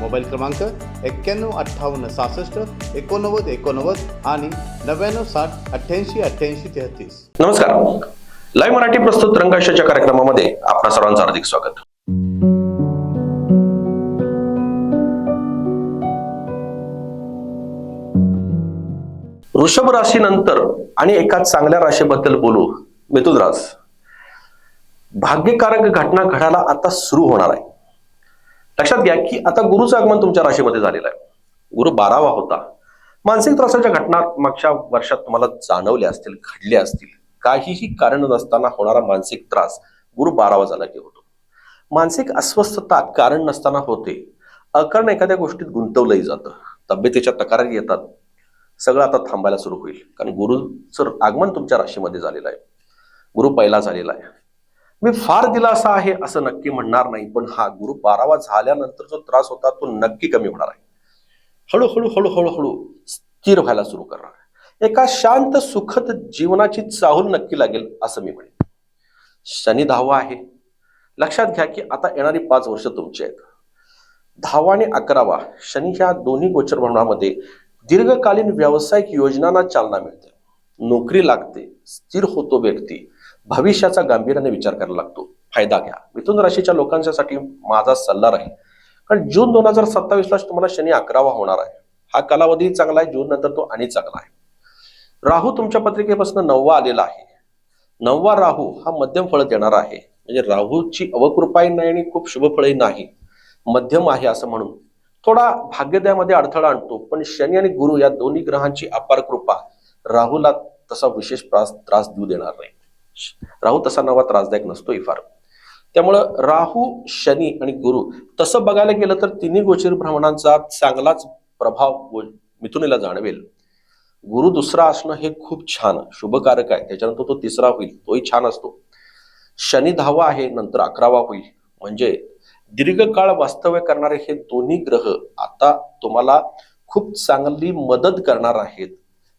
Mobile क्रमांक एक्क्याण्णव अठ्ठावन्न सहासष्ट एकोणनव्वद एकोणनव्वद आणि नव्याण्णव साठ अठ्ठ्याऐंशी अठ्ठ्याऐंशी तेहतीस. नमस्कार. लाईव्ह मराठी प्रस्तुत रंगाशाच्या कार्यक्रमामध्ये आपल्या सर्वांचं हार्दिक स्वागत. वृषभ राशीनंतर आणि एका चांगल्या राशीबद्दल बोलू मिथुन रास भाग्यकारक घटना घडायला आता सुरू होणार आहे. लक्षात घ्या की आता गुरुचं आगमन तुमच्या राशीमध्ये झालेलं आहे. गुरु बारावा होता. मानसिक त्रासाच्या घटना मागच्या वर्षात तुम्हाला जाणवल्या असतील घडल्या असतील. काहीही कारण नसताना होणारा मानसिक त्रास गुरु बारावा झाला की होतो. मानसिक अस्वस्थता कारण नसताना होते. अकारण एखाद्या गोष्टीत गुंतवलंही जातं. तब्येतीच्या तक्रारी येतात. सगळं आता थांबायला सुरू होईल. कारण गुरुचं आगमन तुमच्या राशीमध्ये झालेलं आहे. गुरु पहिला झालेला आहे. मी फार दिलासा आहे असं नक्की म्हणणार नाही पण हा गुरु बारावा झाल्यानंतर जो त्रास होता तो नक्की कमी होणार आहे. हळूहळू हळूहळू हळू स्थिर व्हायला सुरू करणार आहे. एका शांत सुखद जीवनाची चाहूल नक्की लागेल असं मी म्हणेन. शनी दहावा आहे. लक्षात घ्या की आता येणारी पाच वर्ष तुमची आहेत. दहावा आणि अकरावा शनी ह्या दोन्ही गोचर भ्रमणामध्ये दीर्घकालीन व्यावसायिक योजनांना चालना मिळते. नोकरी लागते स्थिर होतो व्यक्ती भविष्याचा गांभीर्याने विचार करायला लागतो. फायदा घ्या. मिथुन राशीच्या लोकांच्यासाठी माझा सल्ला राहील. कारण जून दोन हजार सत्तावीसला तुम्हाला शनी अकरावा होणार आहे. हा कालावधी चांगला आहे. जून नंतर तो आणि चांगला आहे. राहू तुमच्या पत्रिकेपासून नववा आलेला आहे. नववा राहू हा मध्यम फळ देणारा आहे. म्हणजे राहूची अवकृपाही नाही आणि खूप शुभ फळही नाही. मध्यम आहे असं म्हणून. थोडा भाग्यदयामध्ये अडथळा आणतो. पण शनी आणि गुरु या दोन्ही ग्रहांची अपार कृपा राहूला तसा विशेष त्रास त्रास देऊ देणार नाही. राहू तसा नवा त्रासदायक नसतोही फार. त्यामुळं राहू शनी आणि गुरु तसं बघायला गेलं तर तिन्ही गोचर भ्रमणांचा चांगलाच प्रभाव मिथुनीला जाणवेल. गुरु दुसरा असणं हे खूप छान शुभकारक आहे. त्याच्यानंतर तो तिसरा होईल तोही छान असतो. शनी दहावा आहे नंतर अकरावा होईल. म्हणजे दीर्घकाळ वास्तव्य करणारे हे दोन्ही ग्रह आता तुम्हाला खूप चांगली मदत करणार आहेत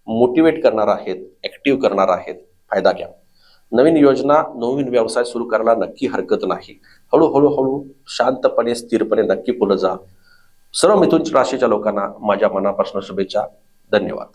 मोटिवेट करणार आहेत ऍक्टिव्ह करणार आहेत. फायदा घ्या. नवीन योजना नवीन व्यवसाय सुरू करायला नक्की हरकत नाही. हळूहळू हळू शांतपणे स्थिरपणे नक्की पुढे जा. सर्व मिथुन राशीच्या लोकांना माझ्या मनापासून शुभेच्छा. धन्यवाद.